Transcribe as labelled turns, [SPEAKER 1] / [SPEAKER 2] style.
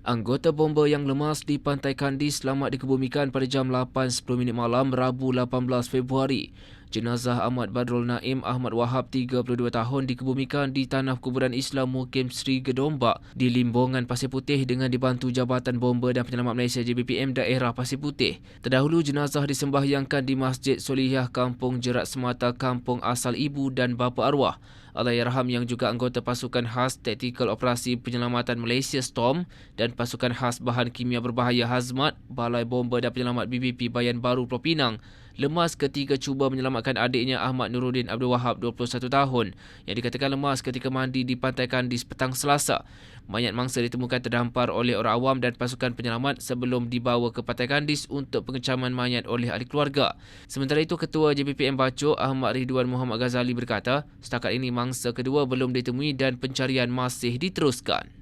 [SPEAKER 1] Anggota bomba yang lemas di Pantai Kandis selamat dikebumikan pada jam 8.10 minit malam Rabu 18 Februari. Jenazah Ahmad Badrul Naim Ahmad Wahab 32 tahun dikebumikan di tanah kuburan Islam Mukim Sri Gedombak di Limbongan Pasir Putih dengan dibantu Jabatan Bomba dan Penyelamat Malaysia JBPM daerah Pasir Putih. Terdahulu jenazah disembahyangkan di Masjid Solihah Kampung Jerat Semata Kampung asal ibu dan bapa arwah. Allahyarham yang juga anggota pasukan khas Tactical Operasi Penyelamatan Malaysia STORM dan pasukan khas bahan kimia berbahaya Hazmat Balai Bomba dan Penyelamat BBP Bayan Baru Pulau Pinang lemas ketika cuba menyelamatkan adiknya Ahmad Nuruddin Abdul Wahab 21 tahun yang dikatakan lemas ketika mandi di Pantai Kandis petang Selasa. Mayat mangsa ditemukan terdampar oleh orang awam dan pasukan penyelamat sebelum dibawa ke Pantai Kandis untuk pengecaman mayat oleh ahli keluarga. Sementara itu, Ketua JBPM Bacok Ahmad Ridwan Muhammad Ghazali berkata, setakat ini mangsa kedua belum ditemui dan pencarian masih diteruskan.